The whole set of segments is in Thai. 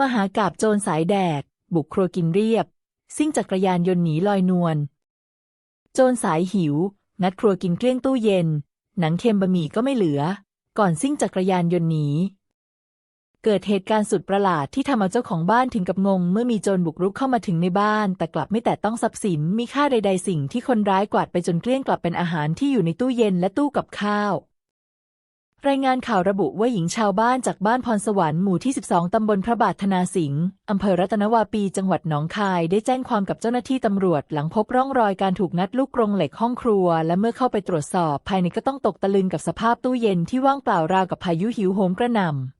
มหากาบโจรสายแดก บุกครัวกินเรียบ ซิ่งจักรยานยนต์หนีลอยนวล โจรสายหิวงัดครัวกินเกลี้ยงตู้เย็น หนังเค็มบะหมี่ก็ไม่เหลือ ก่อนซิ่งจักรยานยนต์หนี เกิดเหตุการณ์สุดประหลาดที่ทำเอาเจ้าของบ้านถึงกับงง เมื่อมีโจรบุกรุกเข้ามาถึงในบ้าน แต่กลับไม่แตะต้องทรัพย์สินมีค่าใด ๆ สิ่งที่คนร้ายกวาดไปจนเกลี้ยงกลับเป็นอาหารที่อยู่ในตู้เย็นและตู้กับข้าว รายงานข่าวระบุว่าหญิงชาวบ้านจากบ้านพรสวรรค์หมู่ที่ 12 ตำบลพระบาทธนาสิงห์อำเภอรัตนวาปี จังหวัดหนองคาย ได้แจ้งความกับเจ้าหน้าที่ตำรวจ หลังพบร่องรอยการถูกงัดลูกกรงเหล็กห้องครัว และเมื่อเข้าไปตรวจสอบ ภายในก็ต้องตกตะลึงกับสภาพตู้เย็นที่ว่างเปล่าราวกับพายุหิวโหมกระหน่ำ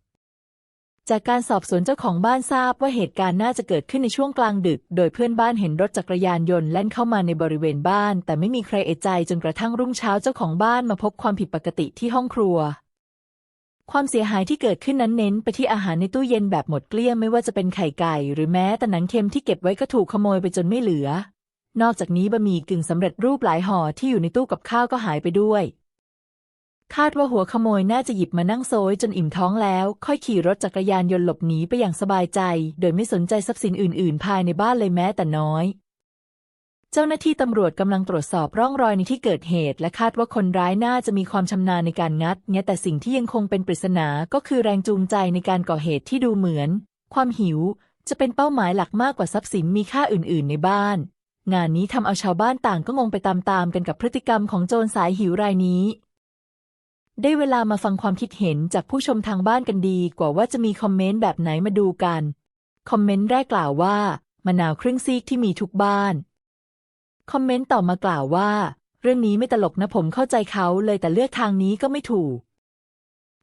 จากการสอบสวนเจ้าของบ้านทราบว่าเหตุการณ์น่าจะเกิดขึ้นในช่วงกลางดึก โดยเพื่อนบ้านเห็นรถจักรยานยนต์แล่นเข้ามาในบริเวณบ้าน แต่ไม่มีใครเอะใจจนกระทั่งรุ่งเช้าเจ้าของบ้านมาพบความผิดปกติที่ห้องครัว ความเสียหายที่เกิดขึ้นนั้นเน้นไปที่อาหารในตู้เย็นแบบหมดเกลี้ยงไม่ว่าจะเป็นไข่ไก่ หรือแม้แต่หนังเค็มที่เก็บไว้ก็ถูกขโมยไปจนไม่เหลือ นอกจากนี้บะหมี่กึ่งสำเร็จรูปหลายห่อที่อยู่ในตู้กับข้าวก็หายไปด้วย คาดว่าหัวขโมยน่าจะหยิบมานั่งโซยจนอิ่มท้องแล้ว ค่อยขี่รถจักรยานยนต์หลบหนีไปอย่างสบายใจ โดยไม่สนใจทรัพย์สินอื่น ๆ ภายในบ้านเลยแม้แต่น้อย เจ้าหน้าที่ตำรวจกำลังตรวจสอบร่องรอยในที่เกิดเหตุ และคาดว่าคนร้ายน่าจะมีความชำนาญในการงัดแงะแต่สิ่งที่ยังคงเป็นปริศนาก็คือแรงจูงใจในการก่อเหตุที่ดูเหมือน ความหิวจะเป็นเป้าหมายหลักมากกว่าทรัพย์สินมีค่าอื่น ๆ ในบ้าน งานนี้ทำเอาชาวบ้านต่างก็งงไปตามๆกันกับพฤติกรรมของโจรสายหิวรายนี้ ได้เวลามาฟังความคิดเห็นจากผู้ชมทางบ้านกันดีกว่าว่าจะมีคอมเมนต์แบบไหนมาดูกัน คอมเมนต์แรกกล่าวว่า มะนาวครึ่งซีกที่มีทุกบ้าน คอมเมนต์ต่อมากล่าวว่า เรื่องนี้ไม่ตลกนะผมเข้าใจเขาเลยแต่เลือกทางนี้ก็ไม่ถูก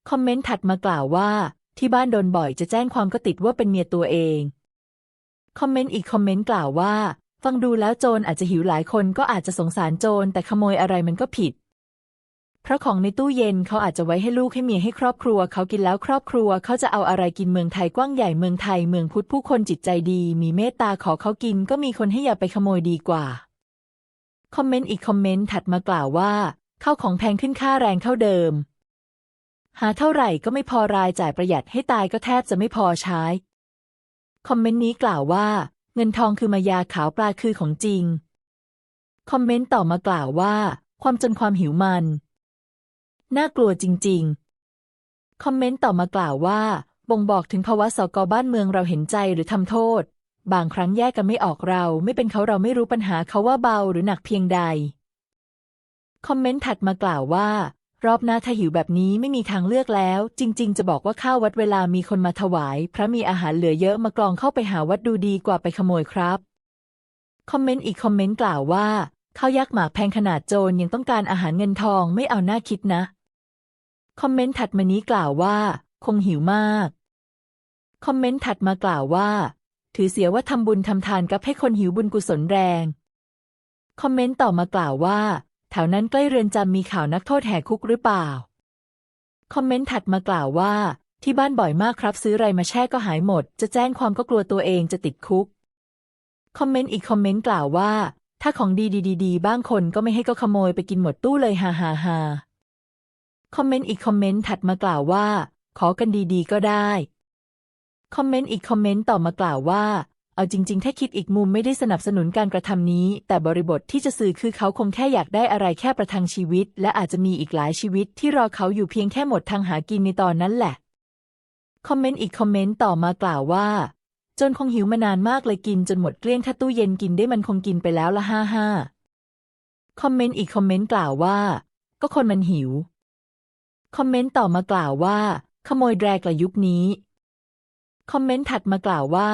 คอมเมนต์ถัดมากล่าวว่า ที่บ้านโดนบ่อยจะแจ้งความก็ติดว่าเป็นเมียตัวเอง คอมเมนต์อีกคอมเมนต์กล่าวว่า ฟังดูแล้วโจรอาจจะหิวหลายคนก็อาจจะสงสารโจรแต่ขโมยอะไรมันก็ผิด เพราะของในตู้เย็นเขาอาจจะไว้ให้ลูกให้เมียให้ครอบครัว เขากินแล้วครอบครัว เขาจะเอาอะไรกินเมืองไทยกว้างใหญ่เมืองไทยเมืองพุทธผู้คนจิตใจดี มีเมตตาขอเขากินก็มีคนให้อย่าไปขโมยดีกว่า คอมเมนต์อีกคอมเมนต์ถัดมากล่าวว่าข้าวของแพงขึ้นค่าแรงเท่าเดิม หาเท่าไหร่ก็ไม่พอรายจ่ายประหยัดให้ตายก็แทบจะไม่พอใช้ คอมเมนต์นี้กล่าวว่า เงินทองคือมายาขาวปลาคือของจริง คอมเมนต์ต่อมากล่าวว่า ความจนความหิวมัน น่ากลัวจริง ๆ คอมเมนต์ต่อมากล่าวว่า บ่งบอกถึงภาวะสกอบ้านเมืองเราเห็นใจหรือทำโทษ บางครั้งแยกกันไม่ออกเรา ไม่เป็นเขาเราไม่รู้ปัญหาเขาว่าเบาหรือหนักเพียงใด คอมเมนต์ถัดมากล่าวว่า รอบหน้าถ้าหิวแบบนี้ไม่มีทางเลือกแล้ว จริง ๆ จะบอกว่าข้าววัดเวลามีคนมาถวาย พระมีอาหารเหลือเยอะมากรองเข้าไปหาวัดดูดีกว่าไปขโมยครับคอมเมนต์อีกคอมเมนต์กล่าวว่าข้าวยากหมากแพงขนาดโจรยังต้องการอาหารเงินทองไม่เอาหน้าคิดนะ คอมเมนต์ถัดมานี้กล่าวว่า คงหิวมาก คอมเมนต์ถัดมากล่าวว่า ถือเสียว่าทำบุญทำทานกับให้คนหิวบุญกุศลแรง คอมเมนต์ต่อมากล่าวว่า แถวนั้นใกล้เรือนจำมีข่าวนักโทษแหกคุกหรือเปล่า คอมเมนต์ถัดมากล่าวว่า ที่บ้านบ่อยมากครับซื้ออะไรมาแช่ก็หายหมด จะแจ้งความก็กลัวตัวเองจะติดคุก คอมเมนต์อีกคอมเมนต์กล่าวว่า ถ้าของดีดีดีบ้างคนก็ไม่ให้ก็ขโมยไปกินหมดตู้เลยฮ่าฮ่าฮ่าคอมเมนต์อีกคอมเมนต์ถัดมากล่าวว่า ขอกันดีๆก็ได้ คอมเมนต์อีกคอมเมนต์ต่อมากล่าวว่า เอาจริง ๆ ถ้าคิดอีกมุมไม่ได้สนับสนุนการกระทำนี้ แต่บริบทที่จะสื่อคือเขาคงแค่อยากได้อะไรแค่ประทังชีวิต และอาจจะมีอีกหลายชีวิตที่รอเขาอยู่เพียงแค่หมดทางหากินในตอนนั้นแหละ คอมเมนต์อีกคอมเมนต์ต่อมากล่าวว่า จนคงหิวมานานมากเลยกินจนหมดเกลี้ยงถ้าตู้เย็นกินได้มันคงกินไปแล้วละห้าห้าคอมเมนต์อีกคอมเมนต์กล่าวว่า ก็คนมันหิว คอมเมนต์ต่อมากล่าวว่า ขโมยแดรกละยุคนี้ คอมเมนต์ถัดมากล่าวว่า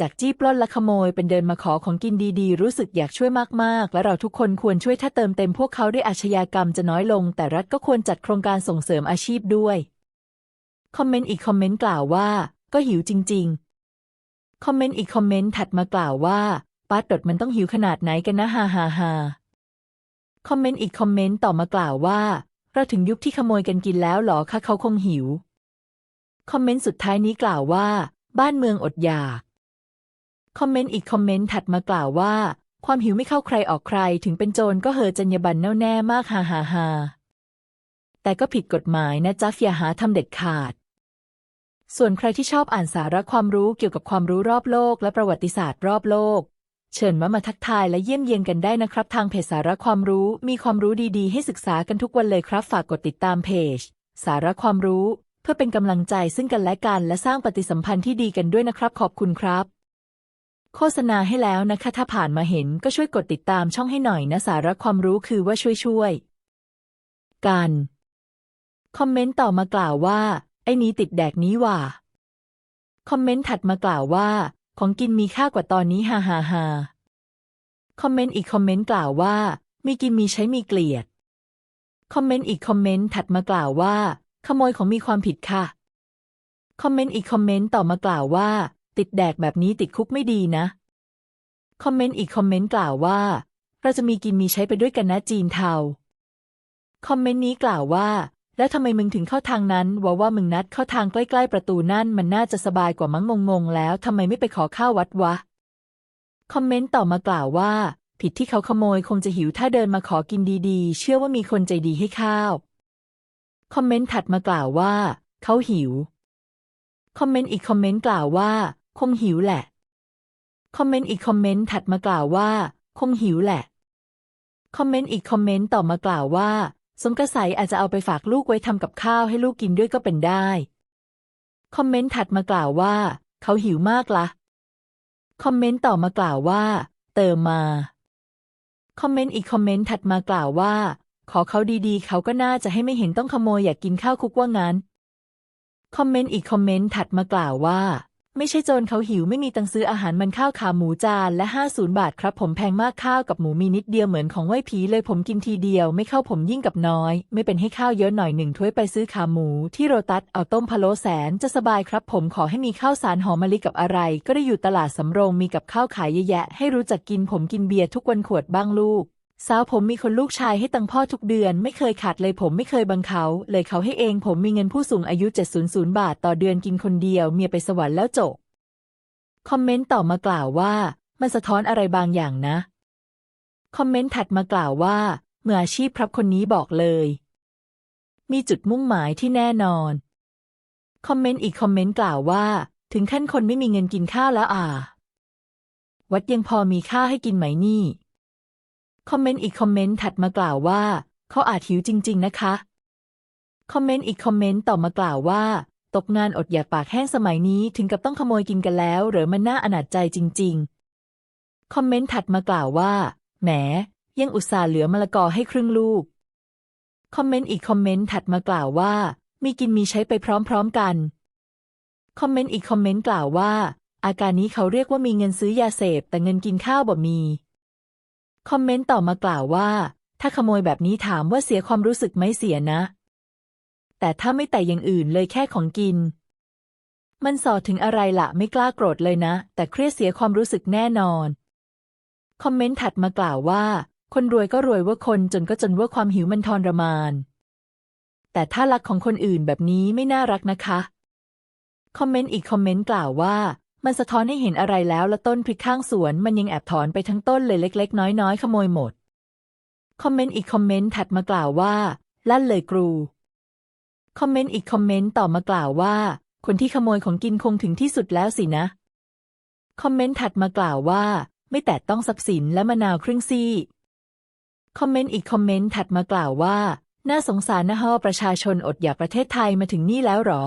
จากจี้ปล้นและขโมยเป็นเดินมาขอของกินดีๆ รู้สึกอยากช่วยมากๆ และเราทุกคนควรช่วยถ้าเติมเต็มพวกเขาด้วยอาชญากรรมจะน้อยลง แต่รัฐก็ควรจัดโครงการส่งเสริมอาชีพด้วย คอมเมนต์อีกคอมเมนต์กล่าวว่า ก็หิวจริง ๆ คอมเมนต์อีกคอมเมนต์ถัดมากล่าวว่าป้าดดมันต้องหิวขนาดไหนกันนะฮ่าฮ่าฮ่าคอมเมนต์อีกคอมเมนต์ต่อมากล่าวว่า เราถึงยุคที่ขโมยกันกินแล้วหรอคะเขาคงหิว คอมเมนต์สุดท้ายนี้กล่าวว่า บ้านเมืองอดอยาก คอมเมนต์อีกคอมเมนต์ถัดมากล่าวว่า ความหิวไม่เข้าใครออกใคร ถึงเป็นโจรก็เหอจรรยาบรรณแน่วแน่มากฮ่าฮ่าฮ่าแต่ก็ผิดกฎหมายนะจ๊ะอย่าหาทำเด็ดขาด ส่วนใครที่ชอบอ่านสาระความรู้เกี่ยวกับความรู้รอบโลกและประวัติศาสตร์รอบโลก เชิญมามาทักทายและเยี่ยมเยียนกันได้นะครับ ทางเพจสาระความรู้มีความรู้ดีๆ ให้ศึกษากันทุกวันเลยครับ ฝากกดติดตามเพจ สาระความรู้ เพื่อเป็นกำลังใจซึ่งกันและกัน และสร้างปฏิสัมพันธ์ที่ดีกันด้วยนะครับ ขอบคุณครับ โฆษณาให้แล้วนะคะ ถ้าผ่านมาเห็นก็ช่วยกดติดตามช่องให้หน่อยนะ สาระความรู้คือว่าช่วยช่วยๆกัน คอมเมนต์ต่อมากล่าวว่า ไอ้นี้ติดแดกนี้ว่ะคอมเมนต์ถัดมากล่าวว่า ของกินมีค่ากว่าตอนนี้ฮ่าฮ่าฮ่าคอมเมนต์อีกคอมเมนต์กล่าวว่า มีกินมีใช้มีเกลียด คอมเมนต์อีกคอมเมนต์ถัดมากล่าวว่า ขโมยของมีความผิดค่ะ คอมเมนต์อีกคอมเมนต์ต่อมากล่าวว่า ติดแดกแบบนี้ติดคุกไม่ดีนะ คอมเมนต์อีกคอมเมนต์กล่าวว่า เราจะมีกินมีใช้ไปด้วยกันนะจีนเทา คอมเมนต์นี้กล่าวว่า แล้วทำไมมึงถึงเข้าทางนั้นว่าว่ามึงนัดเข้าทางใกล้ๆประตูนั่นมันน่าจะสบายกว่ามั้งงงๆแล้วทำไมไม่ไปขอข้าววัดวะ คอมเมนต์ต่อมากล่าวว่า ผิดที่เขาขโมยคงจะหิวถ้าเดินมาขอกินดีๆ เชื่อว่ามีคนใจดีให้ข้าว คอมเมนต์ถัดมากล่าวว่า เขาหิว คอมเมนต์อีกคอมเมนต์กล่าวว่า คงหิวแหละ คอมเมนต์อีกคอมเมนต์ถัดมากล่าวว่า คงหิวแหละ คอมเมนต์อีกคอมเมนต์ต่อมากล่าวว่า สมกระใสอาจจะเอาไปฝากลูกไว้ทำกับข้าวให้ลูกกินด้วยก็เป็นได้ คอมเมนต์ถัดมากล่าวว่า เขาหิวมากล่ะ คอมเมนต์ต่อมากล่าวว่า เติมมา คอมเมนต์อีกคอมเมนต์ถัดมากล่าวว่า ขอเขาดีๆ เขาก็น่าจะให้ไม่เห็นต้องขโมยอยากกินข้าวคุกว่างั้น คอมเมนต์อีกคอมเมนต์ถัดมากล่าวว่า ไม่ใช่โจรเขาหิวไม่มีตังค์ซื้ออาหารมันข้าวขาหมูจานและห้าศูนย์บาทครับ ผมแพงมากข้าวกับหมูมีนิดเดียวเหมือนของไหว้ผีเลยผมกินทีเดียวไม่เข้าผมยิ่งกับน้อย ไม่เป็นให้ข้าวเยอะหน่อยหนึ่งถ้วยไปซื้อขาหมู ที่โรตัสเอาต้มพะโล้แสนจะสบายครับ ผมขอให้มีข้าวสารหอมมะลิกับอะไร ก็ได้อยู่ตลาดสำโรงมีกับข้าวขายเยอะแยะให้รู้จักกินผมกินเบียร์ทุกวันขวดบ้างลูก สาวผมมีคนลูกชายให้ตังค์พ่อทุกเดือน ไม่เคยขาดเลยผมไม่เคยบังเขา เลยเขาให้เองผมมีเงินผู้สูงอายุ 700 บาท ต่อเดือนกินคนเดียว เมียไปสวรรค์แล้วจบ คอมเมนต์ต่อมากล่าวว่า มันสะท้อนอะไรบางอย่างนะ คอมเมนต์ถัดมากล่าวว่าเมื่ออาชีพครับคนนี้บอกเลย มีจุดมุ่งหมายที่แน่นอน คอมเมนต์อีกคอมเมนต์กล่าวว่า ถึงขั้นคนไม่มีเงินกินข้าวแล้วอ่า วัดยังพอมีข้าวให้กินไหมนี่ คอมเมนต์อีกคอมเมนต์ถัดมากล่าวว่า เขาอาจหิวจริง ๆ นะคะ คอมเมนต์อีกคอมเมนต์ต่อมากล่าวว่า ตกงานอดอยากปากแห้งสมัยนี้ถึงกับต้องขโมยกินกันแล้ว หรือมันน่าอนาจใจจริง ๆ คอมเมนต์ถัดมากล่าวว่า แหม ยังอุตส่าห์เหลือมะละกอให้ครึ่งลูก คอมเมนต์อีกคอมเมนต์ถัดมากล่าวว่า มีกินมีใช้ไปพร้อม ๆ กัน คอมเมนต์อีกคอมเมนต์กล่าวว่า อาการนี้เขาเรียกว่ามีเงินซื้อยาเสพแต่เงินกินข้าวบ่มี คอมเมนต์ต่อมากล่าวว่า ถ้าขโมยแบบนี้ถามว่าเสียความรู้สึกไหมเสียนะ แต่ถ้าไม่แต่อย่างอื่นเลยแค่ของกิน มันสอถึงอะไรละไม่กล้าโกรธเลยนะ แต่เครียดเสียความรู้สึกแน่นอน คอมเมนต์ถัดมากล่าวว่า คนรวยก็รวยว่าคนจนก็จนว่าความหิวมันทรมาน แต่ถ้ารักของคนอื่นแบบนี้ไม่น่ารักนะคะ คอมเมนต์อีกคอมเมนต์กล่าวว่า มันสะท้อนให้เห็นอะไรแล้วละต้นพริกข้างสวนมันยังแอบถอนไปทั้งต้นเลยเล็ก ๆ น้อยๆขโมยหมด คอมเมนต์อีกคอมเมนต์ถัดมากล่าวว่าลั่นเลยกรู คอมเมนต์อีกคอมเมนต์ต่อมากล่าวว่า คนที่ขโมยของกินคงถึงที่สุดแล้วสินะ คอมเมนต์ถัดมากล่าวว่า ไม่แตะต้องทรัพย์สินและมะนาวครึ่งซี่ คอมเมนต์อีกคอมเมนต์ถัดมากล่าวว่า น่าสงสารนะฮะประชาชนอดอยากประเทศไทยมาถึงนี่แล้วหรอ